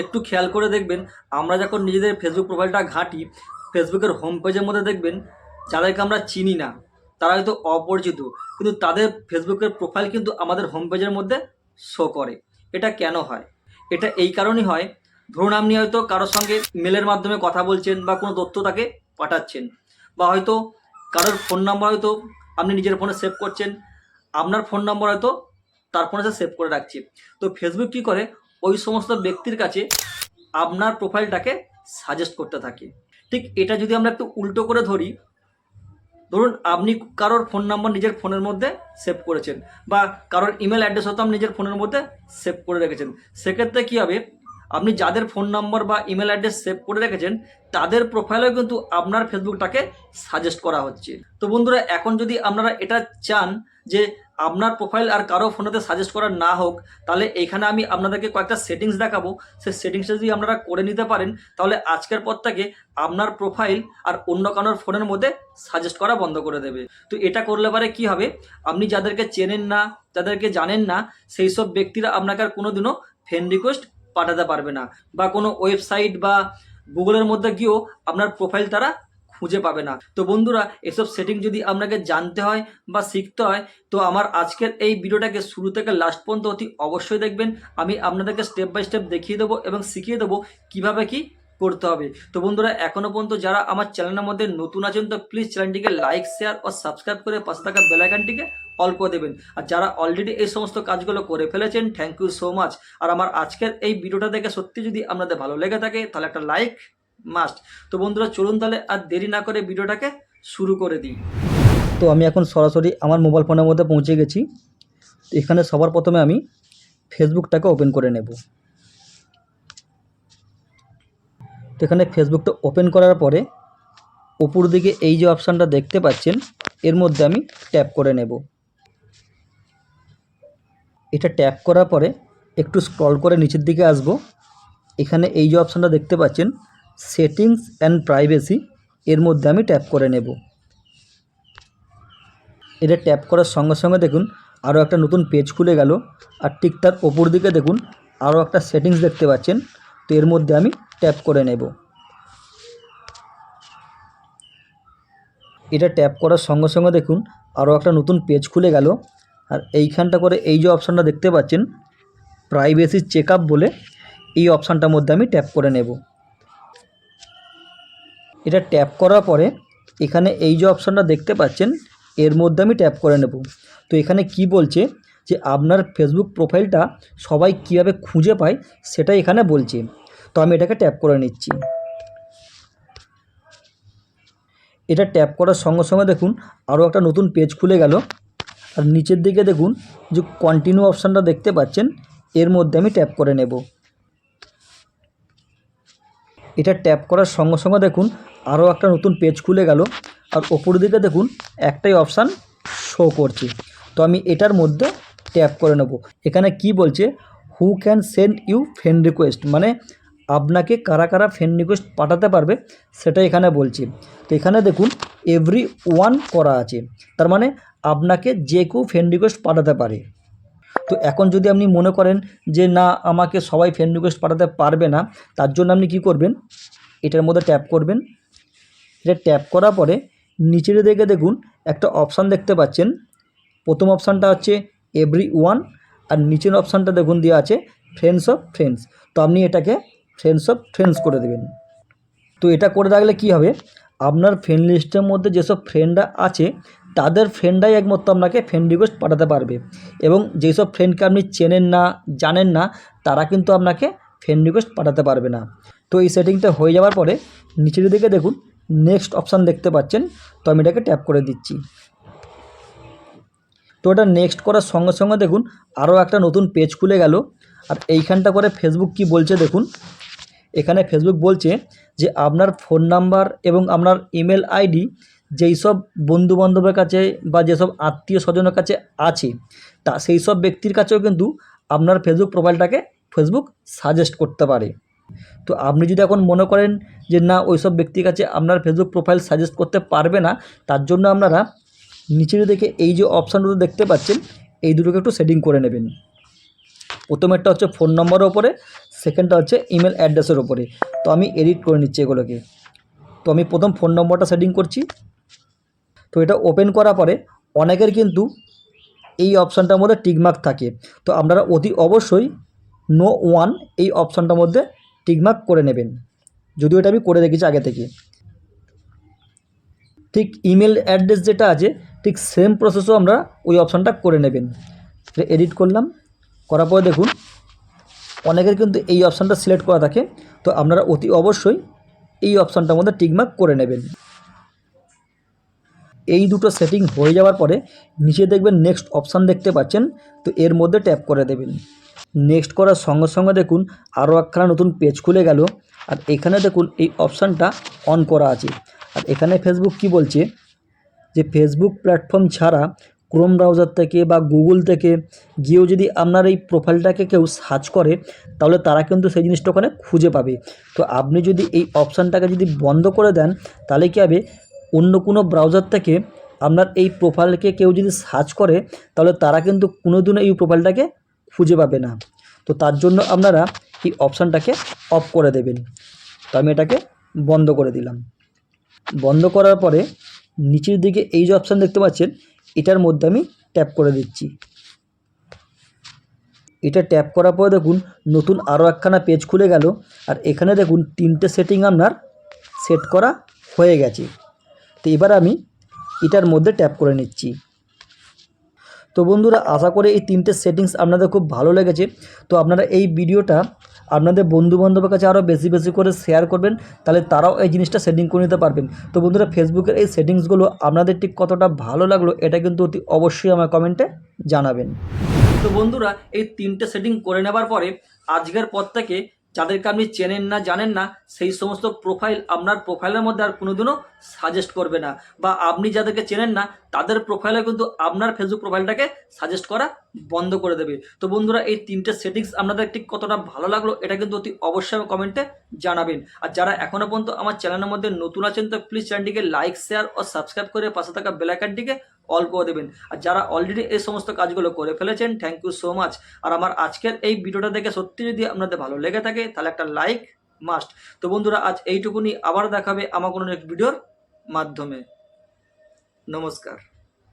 একটু খেয়াল করে দেখবেন। আমরা যখন নিজেদের ফেসবুক প্রোফাইলটা ঘাঁটি ফেসবুকের হোম পেজের মধ্যে দেখবেন, যাদেরকে আমরা চিনি না, তারা হয়তো অপরিচিত, কিন্তু তাদের ফেসবুকের প্রোফাইল কিন্তু আমাদের হোম পেজের মধ্যে শো করে। এটা কেন হয়? এটা এই কারণেই হয়, ধরুন আপনি হয়তো কারোর সঙ্গে মেলের মাধ্যমে কথা বলছেন বা কোনো তথ্য তাকে পাঠাচ্ছেন, বা হয়তো কারোর ফোন নাম্বার হয়তো আপনি নিজের ফোনে সেভ করছেন, আপনার ফোন নাম্বার হয়তো তার ফোনে সে সেভ করে রাখছে। তো ফেসবুক কী করে? ওই সমস্ত ব্যক্তির কাছে আপনার প্রোফাইলটাকে সাজেস্ট করতে থাকে। ঠিক এটা যদি আমরা একটু উল্টো করে ধরি, ধরুন আপনি কারোর ফোন নাম্বার নিজের ফোনের মধ্যে সেভ করেছেন বা কারোর ইমেল অ্যাড্রেস হয়তো আপনি নিজের ফোনের মধ্যে সেভ করে রেখেছেন। সেক্ষেত্রে কী হবে? আপনি যাদের ফোন নাম্বার বা ইমেল অ্যাড্রেস সেভ করে রেখেছেন, তাদের প্রোফাইলেও কিন্তু আপনার ফেসবুকটাকে সাজেস্ট করা হচ্ছে। তো বন্ধুরা, এখন যদি আপনারা এটা চান যে আপনার প্রোফাইল আর কারও ফোনেতে সাজেস্ট করা না হোক, তাহলে এখানে আমি আপনাদেরকে কয়েকটা সেটিংস দেখাবো। সেই সেটিংসটা যদি আপনারা করে নিতে পারেন, তাহলে আজকের পর থেকে আপনার প্রোফাইল আর অন্য কারোর ফোনের মধ্যে সাজেস্ট করা বন্ধ করে দেবে। তো এটা করলে পারে কি হবে? আপনি যাদেরকে চেনেন না, যাদেরকে জানেন না, সেই সব ব্যক্তিরা আপনাকে আর কোনোদিনও ফ্রেন্ড রিকোয়েস্ট পাঠাতে পারবে না। বা কোনো ওয়েবসাইট বা গুগলের মধ্যে গিয়েও আপনার প্রোফাইল তারা খুঁজে পাবে না। তো বন্ধুরা, এসব সেটিং যদি আপনাকে জানতে হয় বা শিখতে হয়, তো আমার আজকের এই ভিডিওটাকে শুরু থেকে লাস্ট পর্যন্ত অতি অবশ্যই দেখবেন। আমি আপনাদেরকে স্টেপ বাই স্টেপ দেখিয়ে দেবো এবং শিখিয়ে দেবো কীভাবে কি করতে হবে। তো বন্ধুরা এখনও পর্যন্ত যারা আমার চ্যানেলের মধ্যে নতুন আছেন, তো প্লিজ চ্যানেলটিকে লাইক শেয়ার ও সাবস্ক্রাইব করে পাশে থাকা বেলাইকানটিকে অল্প দেবেন। আর যারা অলরেডি এই সমস্ত কাজগুলো করে ফেলেছেন থ্যাংক ইউ সো মাচ আর আমার আজকের এই ভিডিওটা দেখে সত্যি যদি আপনাদের ভালো লেগে থাকে, তাহলে একটা লাইক মাস্ট তো বন্ধুরা, চলুন তাহলে আর দেরি না করে ভিডিওটাকে শুরু করে দিই। তো আমি এখন সরাসরি আমার মোবাইল ফোনের মধ্যে পৌঁছে গেছি। এখানে সবার প্রথমে আমি ফেসবুকটাকে ওপেন করে নেব। তো এখানে ফেসবুকটা ওপেন করার পরে উপর দিকে এই যে অপশানটা দেখতে পাচ্ছেন, এর মধ্যে আমি ট্যাপ করে নেব। এটা ট্যাপ করার পরে একটু স্ক্রল করে নিচের দিকে আসব। এখানে এই যে অপশানটা দেখতে পাচ্ছেন সেটিংস অ্যান্ড প্রাইভেসি এর মধ্যে আমি ট্যাপ করে নেব। এটা ট্যাপ করার সঙ্গে সঙ্গে দেখুন আরও একটা নতুন পেজ খুলে গেল আর ঠিক তার ওপর দিকে দেখুন আরও একটা সেটিংস দেখতে পাচ্ছেন। তো এর মধ্যে আমি ট্যাপ করে নেব। এটা ট্যাপ করার সঙ্গে সঙ্গে দেখুন আরও একটা নতুন পেজ খুলে গেল আর এইখানটা করে এই যে অপশানটা দেখতে পাচ্ছেন, প্রাইভেসি চেক বলে এই অপশানটার মধ্যে আমি ট্যাপ করে নেব। এটা ট্যাপ করার পরে এখানে এই যে অপশানটা দেখতে পাচ্ছেন, এর মধ্যে আমি ট্যাপ করে নেব। তো এখানে কি বলছে যে, আপনার ফেসবুক প্রোফাইলটা সবাই কীভাবে খুঁজে পায় সেটা এখানে বলছে। তো আমি এটাকে ট্যাপ করে নিচ্ছি। এটা ট্যাপ করার সঙ্গে সঙ্গে দেখুন আরও একটা নতুন পেজ খুলে গেল। আর নিচের দিকে দেখুন যে কন্টিনিউ অপশানটা দেখতে পাচ্ছেন, এর মধ্যে আমি ট্যাপ করে নেব। এটা ট্যাপ করার সঙ্গে সঙ্গে দেখুন আরও একটা নতুন পেজ খুলে গেল। আর ওপর দিকে দেখুন, একটাই অপশান শো করছে। তো আমি এটার মধ্যে ট্যাপ করে নেব। এখানে কি বলছে? Who can send you friend request মানে আপনাকে কারা কারা ফ্রেন্ড রিকোয়েস্ট পাঠাতে পারবে, সেটা এখানে বলছে। তো এখানে দেখুন এভরি ওয়ান করা আছে। তার মানে আপনাকে যে কেউ ফ্রেন্ড রিকোয়েস্ট পাঠাতে পারে। তো এখন যদি আপনি মনে করেন যে, না, আমাকে সবাই ফ্রেন্ড রিকোয়েস্ট পাঠাতে পারবে না, তার জন্য আপনি কি করবেন? এটার মধ্যে ট্যাপ করবেন। এটা ট্যাপ করার পরে নিচের দিকে দেখুন একটা অপশান দেখতে পাচ্ছেন। প্রথম অপশানটা হচ্ছে এভরি ওয়ান আর নিচের অপশানটা দেখুন দেওয়া আছে ফ্রেন্ডস অফ ফ্রেন্ডস তো আপনি এটাকে ফ্রেন্ডস অফ ফ্রেন্ডস করে দেবেন। তো এটা করে রাখলে কি হবে? আপনার ফ্রেন্ড লিস্টের মধ্যে যেসব ফ্রেন্ডরা আছে, তাদের ফ্রেন্ডরাই একমাত্র আপনাকে ফ্রেন্ড রিকোয়েস্ট পাঠাতে পারবে। এবং যেসব ফ্রেন্ডকে আপনি চেনেন না, জানেন না, তারা কিন্তু আপনাকে ফ্রেন্ড রিকোয়েস্ট পাঠাতে পারবে না। তো এই সেটিংটা হয়ে যাওয়ার পরে নিচের দিকে দেখুন নেক্সট অপশান দেখতে পাচ্ছেন। তো আমি এটাকে ট্যাপ করে দিচ্ছি। তো এটা নেক্সট করার সঙ্গে সঙ্গে দেখুন, আরও একটা নতুন পেজ খুলে গেল। আর এইখানটা করে ফেসবুক কি বলছে দেখুন। এখানে ফেসবুক বলছে যে, আপনার ফোন নাম্বার এবং আপনার ইমেল আইডি যেই সব বন্ধুবান্ধবের কাছে বা যেসব আত্মীয় স্বজনের কাছে আছে, তা সেই সব ব্যক্তির কাছেও কিন্তু আপনার ফেসবুক প্রোফাইলটাকে ফেসবুক সাজেস্ট করতে পারে। তো আপনি যদি এখন মনে করেন যে না ওই সব ব্যক্তির কাছে আপনার ফেসবুক প্রোফাইল সাজেস্ট করতে পারবে না, তার জন্য আপনারা নিচের দেখে এই যে অপশান দেখতে পাচ্ছেন, এই দুটোকে একটু সেটিং করে নেবেন। প্রথমেরটা হচ্ছে ফোন নম্বরের ওপরে সেকেন্ডটা হচ্ছে ইমেল অ্যাড্রেসের ওপরে তো আমি এডিট করে নিচ্ছি এগুলোকে। তো আমি প্রথম ফোন নম্বরটা সেটিং করছি। তো এটা ওপেন করার পরে অনেকের কিন্তু এই অপশানটার মধ্যে টিকমার্ক থাকে। তো আপনারা অতি অবশ্যই নো ওয়ান এই অপশানটার মধ্যে টিকমার্ক করে নেবেন। যদিও এটা আমি করে রেখেছি আগে থেকে। ঠিক ইমেল অ্যাড্রেস যেটা আছে, ঠিক সেম প্রসেসও আমরা ওই অপশানটা করে নেবেন। এডিট করলাম, করার পরে দেখুন, অনেকের কিন্তু এই অপশানটা সিলেক্ট করা থাকে, তো আপনারা অতি অবশ্যই এই অপশানটার মধ্যে টিকমার্ক করে নেবেন। এই দুটো সেটিং হয়ে যাওয়ার পরে নিচে দেখবেন নেক্সট অপশান দেখতে পাচ্ছেন, তো এর মধ্যে ট্যাপ করে দেবেন। নেক্সট করার সঙ্গে সঙ্গে দেখুন আরও একখানা নতুন পেজ খুলে গেল। আর এখানে দেখুন এই অপশানটা অন করা আছে। আর এখানে ফেসবুক কি বলছে? যে ফেসবুক প্ল্যাটফর্ম ছাড়া ক্রোম ব্রাউজার থেকে বা গুগল থেকে গিয়েও যদি আপনার এই প্রোফাইলটাকে কেউ সার্চ করে, তাহলে তারা কিন্তু সেই জিনিসটা ওখানে খুঁজে পাবে। তো আপনি যদি এই অপশানটাকে যদি বন্ধ করে দেন, তাহলে কী হবে? অন্য কোনো ব্রাউজার থেকে আপনার এই প্রোফাইলকে কেউ যদি সার্চ করে, তাহলে তারা কিন্তু কোনো দিনও এই প্রোফাইলটাকে খুঁজে পাবে না। তো তার জন্য আপনারা এই অপশানটাকে অফ করে দেবেন। তো আমি এটাকে বন্ধ করে দিলাম। বন্ধ করার পরে নিচের দিকে এই যে অপশান দেখতে পাচ্ছেন, এটার মধ্যে আমি ট্যাপ করে দিচ্ছি। এটা ট্যাপ করার পরে দেখুন, নতুন আরও একখানা পেজ খুলে গেল। আর এখানে দেখুন, তিনটে সেটিং আপনার সেট করা হয়ে গেছে। তো এবার আমি এটার মধ্যে ট্যাপ করে নিচ্ছি। তো বন্ধুরা, আশা করে এই তিনটে সেটিংস আপনাদের খুব ভালো লেগেছে। তো আপনারা এই ভিডিওটা আপনাদের বন্ধুবান্ধবের কাছে আরও বেশি বেশি করে শেয়ার করবেন, তাহলে তারাও এই জিনিসটা সেটিং করে নিতে পারবেন। তো বন্ধুরা ফেসবুকের এই সেটিংসগুলো আপনাদের ঠিক কতটা ভালো লাগল, এটা কিন্তু অতি অবশ্যই আমার কমেন্টে জানাবেন। তো বন্ধুরা, এই তিনটে সেটিং করে নেবার পরে আজকের পর থেকে যাদেরকে আপনি চেনেন না, জানেন না, সেই সমস্ত প্রোফাইল আপনার প্রোফাইলের মধ্যে আর কোনোদিনও সাজেস্ট করবে না। বা আপনি যাদেরকে চেনেন না, তাদের প্রোফাইলে কিন্তু আপনার ফেসবুক প্রোফাইলটাকে সাজেস্ট করা বন্ধ করে দেবে। তো বন্ধুরা, এই তিনটে সেটিংস আপনাদের ঠিক কতটা ভালো লাগল, এটা কিন্তু অতি অবশ্যই আমি কমেন্টে জানাবেন। আর যারা এখনও পর্যন্ত আমার চ্যানেলের মধ্যে নতুন আছেন, তো প্লিজ চ্যানেলটিকে লাইক শেয়ার ও সাবস্ক্রাইব করে পাশে থাকা বেলাইকানটিকে অল করে দেবেন। আর যারা অলরেডি এই সমস্ত কাজগুলো করে ফেলেছেন থ্যাংক ইউ সো মাচ আর আমার আজকের এই ভিডিওটা দেখে সত্যি যদি আপনাদের ভালো লেগে থাকে, তাহলে একটা লাইক মাস্ট তো বন্ধুরা, আজ এইটুকুনি। আবার দেখাবে আমার কোনো এক ভিডিওর মাধ্যমে। নমস্কার।